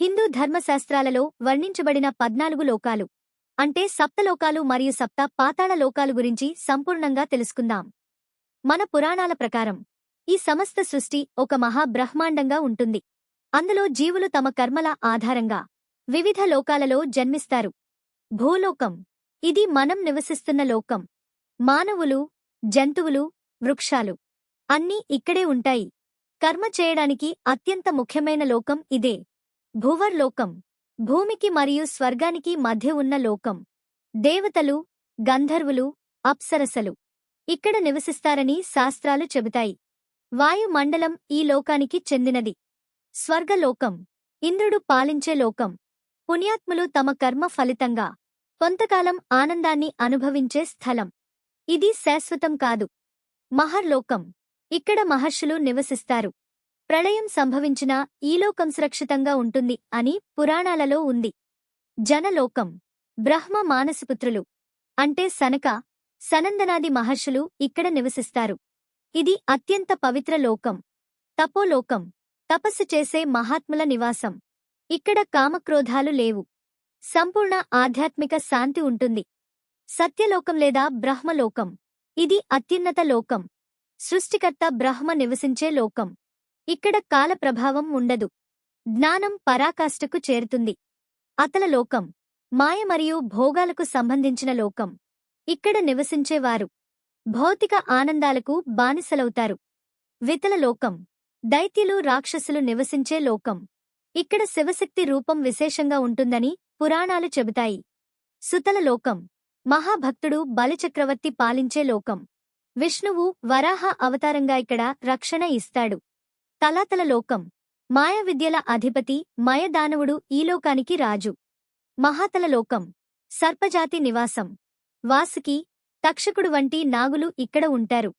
హిందూ ధర్మశాస్త్రాలలో వర్ణించబడిన పద్నాలుగు లోకాలు. అంటే సప్తలోకాలు మరియు సప్త పాతాళ లోకాలు గురించి సంపూర్ణంగా తెలుసుకుందాం. మన పురాణాల ప్రకారం ఈ సమస్త సృష్టి ఒక మహా బ్రహ్మాండంగా ఉంటుంది. అందులో జీవులు తమ కర్మల ఆధారంగా వివిధ లోకాలలో జన్మిస్తారు. భూలోకం ఇది మనం నివసిస్తున్న లోకం. మానవులు జంతువులు వృక్షాలు అన్నీ ఇక్కడే ఉంటాయి. కర్మ చేయడానికి అత్యంత ముఖ్యమైన లోకం ఇదే. భూవర్లోకం భూమికి మరియు స్వర్గానికి మధ్య ఉన్న లోకం. దేవతలు గంధర్వులు అప్సరసలు. ఇక్కడ నివసిస్తారని శాస్త్రాలు చెబుతాయి. వాయుమండలం ఈ లోకానికి చెందినది. స్వర్గలోకం ఇంద్రుడు పాలించే లోకం. పుణ్యాత్ములు తమ కర్మ ఫలితంగా కొంతకాలం ఆనందాన్ని అనుభవించే స్థలం. ఇది శాశ్వతం కాదు. మహర్లోకం ఇక్కడ మహర్షులు నివసిస్తారు. ప్రళయం సంభవించినా ఈలోకం సురక్షితంగా ఉంటుంది అని పురాణాలలో ఉంది. జనలోకం. బ్రహ్మ మానసపుత్రులు. అంటే సనక సనందనాది మహర్షులు ఇక్కడ నివసిస్తారు. ఇది అత్యంత పవిత్ర లోకం. తపోలోకం. తపస్సు చేసే మహాత్ముల నివాసం. ఇక్కడ కామక్రోధాలు లేవు. సంపూర్ణ ఆధ్యాత్మిక శాంతి ఉంటుంది. సత్యలోకం లేదా బ్రహ్మలోకం. ఇది అత్యున్నత లోకం. సృష్టికర్త బ్రహ్మ నివసించే లోకం. ఇక్కడ కాల ప్రభావం ఉండదు. జ్ఞానం పరాకాష్ఠకు చేరుతుంది. అతల లోకం మాయ మరియు భోగాలకు సంబంధించిన లోకం. ఇక్కడ నివసించేవారు. భౌతిక ఆనందాలకు బానిసలవుతారు. వితల లోకం దైత్యులు రాక్షసులు నివసించే లోకం. ఇక్కడ శివశక్తి రూపం విశేషంగా ఉంటుందని పురాణాలు చెబుతాయి. సుతల లోకం మహాభక్తుడు బలిచక్రవర్తి పాలించే లోకం. విష్ణువు వరాహ అవతారంగా ఇక్కడ రక్షణ ఇస్తాడు. తలాతల లోకం. మాయ విద్యల అధిపతి మయదానవుడు ఈ లోకానికి రాజు. మహాతల లోకం. సర్పజాతి నివాసం. వాసుకి తక్షకుడు వంటి నాగులు ఇక్కడ ఉంటారు.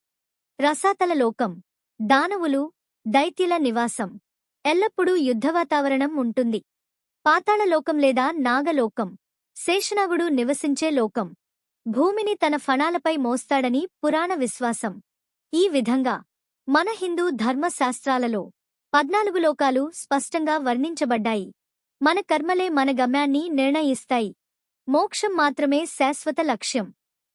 రసాతల లోకం. దానవులు దైత్యుల నివాసం. ఎల్లప్పుడూ యుద్ధవాతావరణం ఉంటుంది. పాతాళలోకం లేదా నాగలోకం శేషనాగుడు నివసించే లోకం. భూమిని తన ఫణాలపై మోస్తాడని పురాణ విశ్వాసం. ఈ విధంగా మన హిందూ ధర్మశాస్త్రాలలో పద్నాలుగు లోకాలు స్పష్టంగా వర్ణించబడ్డాయి. మన కర్మలే మన గమ్యాన్ని నిర్ణయిస్తాయి. మోక్షం మాత్రమే శాశ్వత లక్ష్యం.